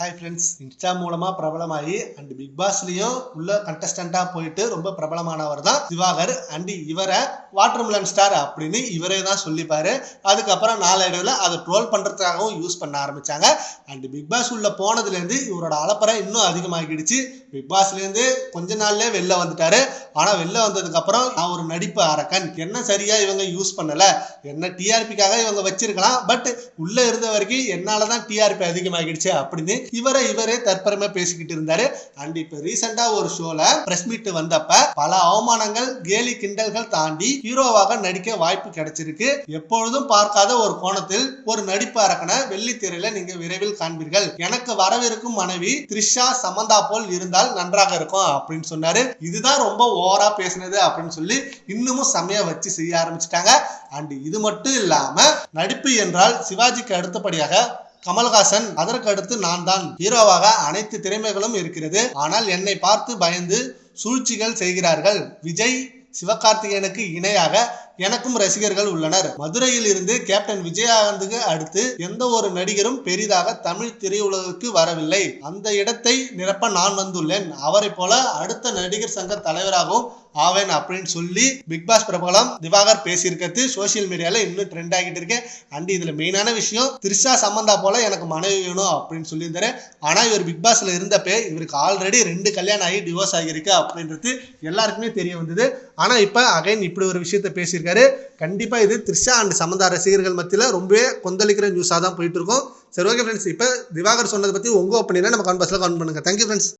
Hi friends Insta மூலமா பிரபலமாகி and big பாஸ்லயும் உள்ள கண்டஸ்டண்டா போயிட்டு ரொம்ப பிரபலமானவர் தான் திவாகர் அண்ட் இவரை வாட்டர்மெலன் ஸ்டார் அப்படின்னு இவரே தான் சொல்லிப்பாரு. அதுக்கப்புறம் நாளடைவில் அதை ட்ரோல் பண்றதுக்காகவும் யூஸ் பண்ண ஆரம்பிச்சாங்க. அண்ட் பிக் பாஸ் உள்ள போனதுலேருந்து இவரோட அலப்பறை இன்னும் அதிகமாகிடுச்சு. பிக் பாஸ்லேருந்து கொஞ்ச நாள்லயே வெளில வந்துட்டாரு. ஆனால் வெளில வந்ததுக்கு அப்புறம் நான் ஒரு நடிப்பு அரக்கன். என்ன சரியா இவங்க யூஸ் பண்ணல? என்ன டிஆர்பிக்காக இவங்க வச்சிருக்கலாம்? பட் உள்ள இருந்த வரைக்கும் என்னால தான் டிஆர்பி அதிகமாகிடுச்சு அப்படின்னு இவரை இவரே தற்பெருமை பேசிக்கிட்டு இருந்தாரு. அண்ட் இப்ப ரீசெண்டா ஒரு ஷோல பிரஸ் மீட் வந்தப்ப பல அவமானங்கள் கேலி கிண்டல்கள் தாண்டி ஹீரோவாக நடிக்க வாய்ப்பு கிடைச்சிருக்கு. எப்பொழுதும் பார்க்காத ஒரு கோணத்தில் ஒரு நடிப்பு அரக்கனை வெள்ளித்திரையில நீங்க விரைவில் காண்பீர்கள். எனக்கு வரவிருக்கும் மனைவி த்ரிஷா சமந்தா போல் இருந்தால் நன்றாக இருக்கும் அப்படின்னு சொன்னாரு. இதுதான் ரொம்ப ஓவரா பேசினது அப்படின்னு சொல்லி இன்னமும் செமையா வச்சு செய்ய ஆரம்பிச்சிட்டாங்க. அண்ட் இது மட்டும் இல்லாம நடிப்பு என்றால் சிவாஜிக்கு அடுத்தபடியாக கமல்ஹாசன் அதற்கு அடுத்து நான் தான் ஹீரோவாக அனைத்து திறமைகளும் இருக்கிறது. ஆனால் என்னை பார்த்து பயந்து சூழ்ச்சிகள் செய்கிறார்கள். விஜய் சிவகார்த்திகேயனுக்கு இணையாக எனக்கும் ரசிகர்கள் உள்ளனர். மதுரையில் இருந்து கேப்டன் விஜயகாந்துக்கு அடுத்து எந்த ஒரு நடிகரும் பெரிதாக தமிழ் திரையுலகுக்கு வரவில்லை. அந்த இடத்தை நிரப்ப நான் வந்துள்ளேன். அவரை போல அடுத்த நடிகர் சங்க தலைவராகவும் ஆவேன் அப்படின்னு சொல்லி பிக் பாஸ் பிரபலம் திவாகர் பேசியிருக்கிறது. சோஷியல் மீடியால இன்னும் ட்ரெண்ட் ஆகிட்டு இருக்கேன் அண்ட் இதுல மெயினான விஷயம் திரிஷா சம்பந்தா போல எனக்கு மனைவி வேணும் அப்படின்னு சொல்லியிருந்தாரு. ஆனா இவர் பிக் பாஸ்ல இருந்தப்பே இவருக்கு ஆல்ரெடி ரெண்டு கல்யாணம் ஆகி டிவோர்ஸ் ஆகியிருக்கு அப்படின்றது எல்லாருக்குமே தெரிய வந்தது. ஆனா இப்ப அகைன் இப்படி ஒரு விஷயத்த பேசியிருக்காரு. கண்டிப்பா இது த்ரிஷா அண்ட் சமந்தா ரசிகர்கள் மத்தியில் ரொம்பவே கொந்தளிக்கிற நியூஸாக தான் போயிட்டு இருக்கும். சரி ஓகே ஃப்ரெண்ட்ஸ் இப்போ திவாகர் சொன்னதை பற்றி உங்க ஒப்பீனியனை நம்ம கான்பஸ்ல கவுண்ட் பண்ணுங்கள் தேங்க்யூ ஃப்ரெண்ட்ஸ்